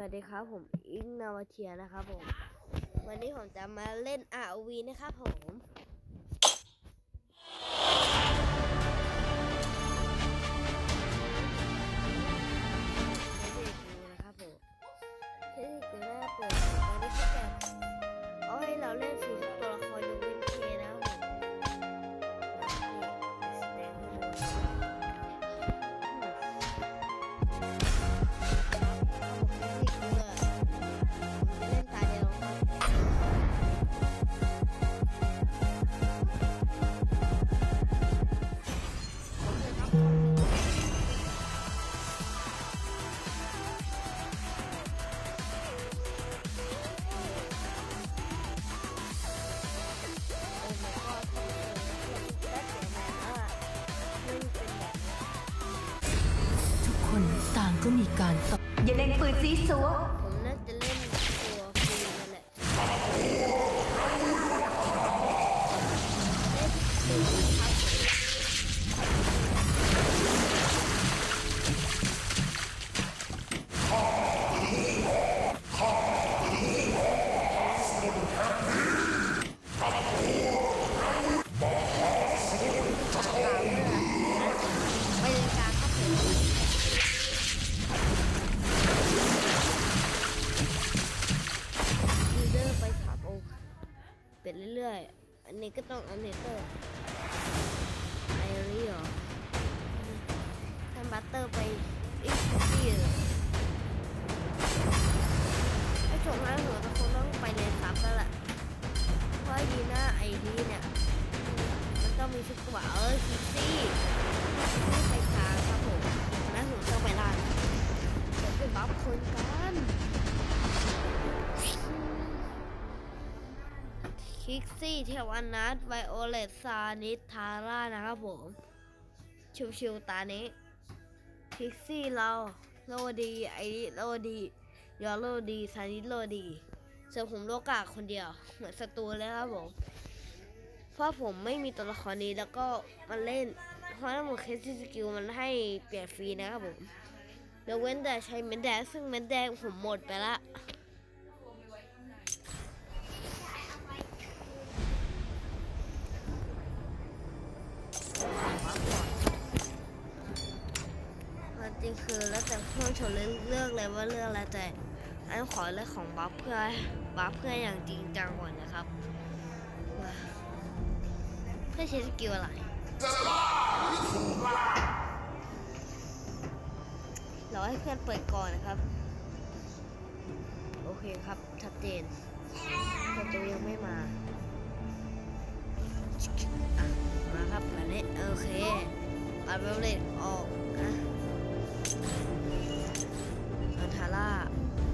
วัสดีครับผมอิงนาวเทียนะครับผมวันนี้ผมจะมาเล่น ROV นะครับผมนะครับผมเทคนิคหน้าเปิดตอนนี้เขาจะเอาให้เราเล่นสี่ ก็มีการตอบอย่าเล่นปืนซีซัว คิกซี่ เทวันนัทไวโอเลตซานิททาร่านะครับผม ชิวๆตานี้คิกซี่เราโลดี ไอริโลดียอโลดีซานิโลดีส่วนผมโลกาคนเดียว เหมือนศัตรูเลยครับผม เพราะผมไม่มีตัวละครนี้แล้วก็มาเล่น เพราะระบบเคสสกิลมันให้เปลี่ยนฟรีนะครับผมยกเว้นแต่ใช้เม็ดแดงซึ่งเม็ดแดงผมหมดไปละ จริงคือแล้วแต่เพื่อนชนเลือกเลือกเลยว่าเลือกอะไรแต่อันขอเลือกของบัฟเพื่อบัฟเพื่ออย่างจริงจังก่อนนะครับว่าเพื่อใช้สกิลอะไรเราให้เพื่อนเปิดก่อนนะครับ โอเคครับชัดเจนประตูยังไม่มามาครับแบบนี้โอเคอัลเบลเลตออกนะ เอาทาร่า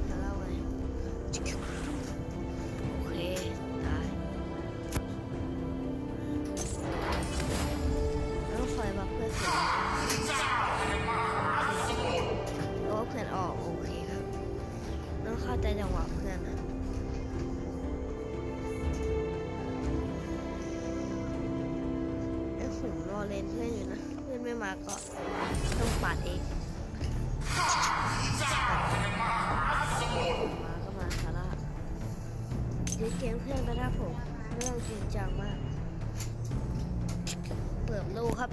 ทาร่าไว้โอเคตายแล้วคอยบัฟเพื่อนเสร็จโอ้เพื่อนออกโอเคครับต้องเข้าใจจังหวะเพื่อนนะไอ้ผมรอเลนเพื่อนอยู่นะ เพื่อนไม่มาก็ต้องปัดเอง เดี๋ยวเกมเพื่อนไปถ้าผมเรื่องจริงจังมาก เปิดลูกครับ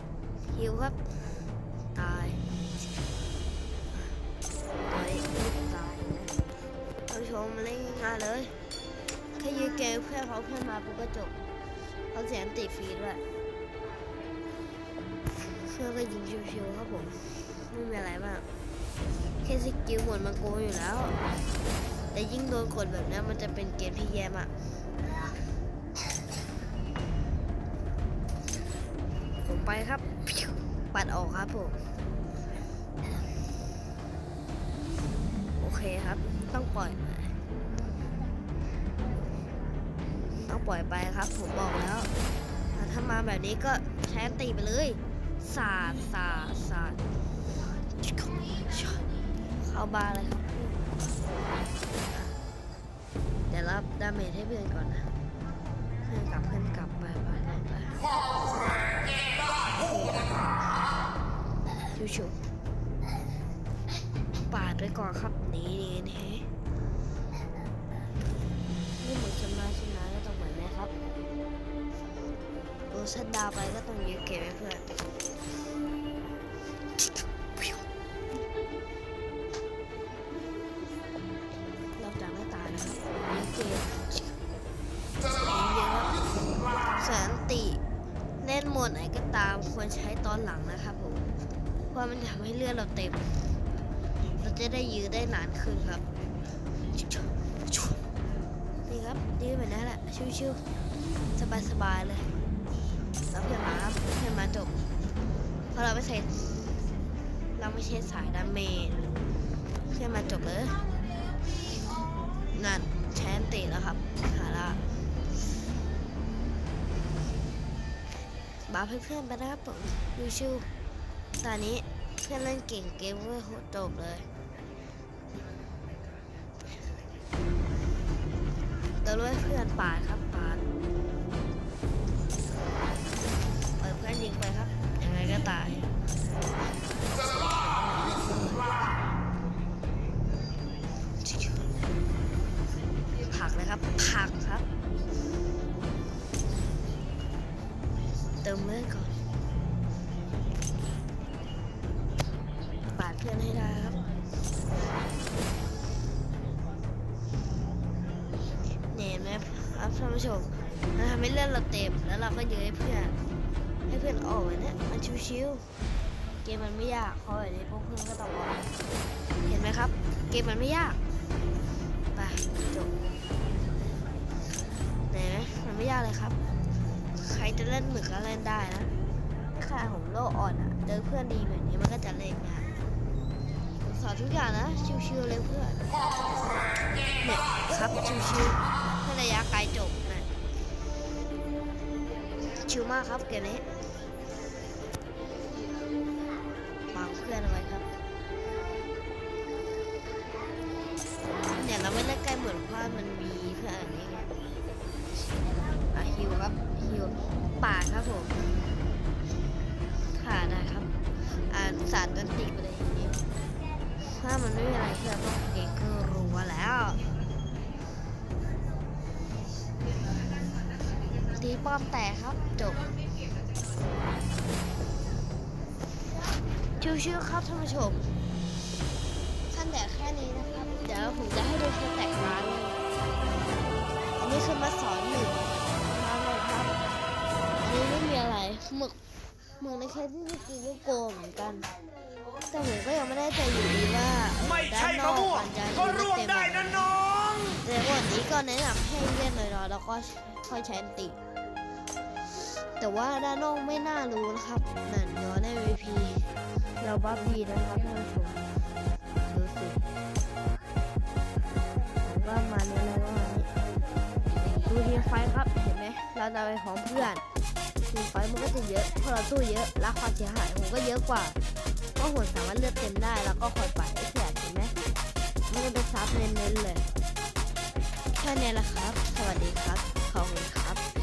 ฮิวครับ ตายตายตายนะท่านผู้ชมเล่นง่ายเลยแค่ยืนเกมเพื่อนเขาเพื่อนมาปุ๊บก็จบเขาเสียงติดฟรีด้วยเพื่อนก็ยิงชิวๆครับผมไม่มีอะไรมากแค่สกิลหมดมันโกงอยู่แล้ว แต่ยิ่งโดนกดแบบนี้มันจะเป็นเกมที่แย่มากผมไปครับ ปัดออกครับผม โอเคครับ ต้องปล่อย ต้องปล่อยไปครับ ผมบอกแล้ว ถ้ามาแบบนี้ก็ใช้อันตีไปเลย สาดสาดสาด เข้าบ้านเลยครับเดี๋ยวรับดาเมจให้เพื่อนก่อนนะเพื่อนกลับเพื่อนกลับไปไปานไปบ้าชิวๆปาดไปก่อนครับนีดีนะฮะนี่หมือนชำนาญชำนะก็ต้องเหมือนแม่ครับโดนชัดดาวไปก็ต้องยื้เก็บไว้เพื่อน ราะมันทำให้เลือดเราเต็ม เราจะได้ยื้อได้นานขึ้นครับ นี่ครับยื้อแบบนั้นแหละชิวๆสบายๆเลยแล้วเพื่อนมาครับเพื่อนมาจบเพราะเราไม่ใช่เราไม่ใช่สายดาเมจเพื่อนมาจบเลยนั่นแชนติแล้วครับหาละบาเพื่อนๆไปนะครับผมชิวๆ ตอนนี้เพื่อนเล่นเก่งเกมเวอร์จบเลยเติมด้วยเพื่อนปาดครับปาดเปิดเพื่อนยิงไปครับ ยังไงก็ตายผักนะครับผักครับ ครับท่านผู้ชมมันทำให้เลือดเราเต็มแล้วเราก็เยื้อให้เพื่อนให้เพื่อนออกเนี้ยมันชิวๆเกมมันไม่ยากเพราะแบบนี้พวกเพื่อนก็ต้องออกเห็นไหมครับ เกมมันไม่ยากไปจบเห็นไหมมันไม่ยากเลยครับ ใครจะเล่นหมึกก็เล่นได้นะค่าผมโลกอ่อนอะเจอเพื่อนดีแบบนี้มันก็จะเล่นงายผมสอนทุกอย่างนะชิวๆเลยเพื่อนเนี่ยครับชิวๆ ระยะไกลจบนะชิวมากครับเกมนี้วางเพื่อนเอาไว้ครับเนี่ยเราไม่ได้ใกล้เหมือนว่ามันมีเพื่อนอันนี้ไงอะฮิวครับฮิวป่าครับผมขาได้ครับ อ่านสารดนตรีไปเลยทีนี้ถ้ามันไม่มีอะไรที่เราต้องเก่งก็รู้ว่าแล้ว ป้อมแตกครับจบชิวๆครับท่านผู้ชมขั้นแดกแค่นี้นะครับ เดี๋ยวผมจะให้ดูสแต็กร้านเลยอันนี้คือมาสอนหนึ่งมาเลยครับ อันนี้ไม่มีอะไรหมึกหมึกในแค่ที่เมื่อกี้ก็โกงเหมือนกัน แต่ผมก็ยังไม่ได้ใจอยู่ดีว่าไม่ด้าใช่นนมะอกม่วงมันจะก็ร่วงได้นะน้องแต่วันนี้ก็แนะนำให้เล่นหน่อยๆแล้วก็ค่อยใช้อันติ แต่ว่าด้านนอกไม่น่ารู้นะครับนั่นย้อนใน VP เราบัฟดีนะครับท่านผู้ชมดูสิผมว่ามานี้อะไรประมานี้ดูทีมไฟครับเห็นไหมเราจะไปของเพื่อนทีมไฟมันก็จะเยอะเพราะเราสู้เยอะและความเสียหายผมก็เยอะกว่าก็หุ่นสามารถเลือกเต็มได้แล้วก็คอยปัดไอ้แขกเห็นไหมม่ได้ไปซับเน้นๆเลยแค่นี้แหละครับ สวัสดีครับขอบคุณครับ